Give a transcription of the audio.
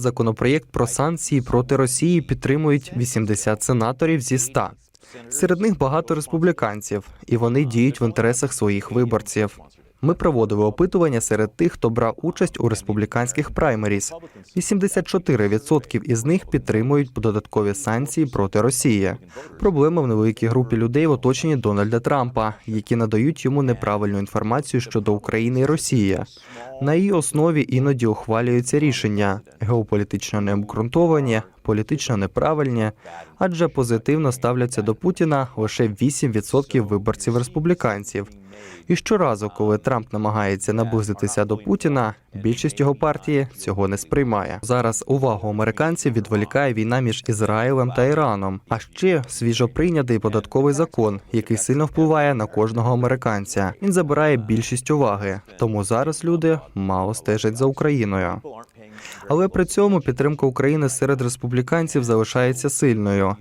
Законопроєкт про санкції проти Росії підтримують 80 сенаторів зі 100. Серед них багато республіканців, і вони діють в інтересах своїх виборців. Ми проводили опитування серед тих, хто брав участь у республіканських праймеріз. 84% із них підтримують додаткові санкції проти Росії. Проблема в невеликій групі людей в оточенні Дональда Трампа, які надають йому неправильну інформацію щодо України і Росії. На її основі іноді ухвалюються рішення. Геополітично необґрунтовані, політично неправильні, адже позитивно ставляться до Путіна лише 8% виборців республіканців. І щоразу, коли Трамп намагається наблизитися до Путіна, більшість його партії цього не сприймає. Зараз увагу американців відволікає війна між Ізраїлем та Іраном, а ще свіжо прийнятий податковий закон, який сильно впливає на кожного американця. Він забирає більшість уваги, тому зараз люди мало стежать за Україною. Але при цьому підтримка України серед республіканців залишається сильною.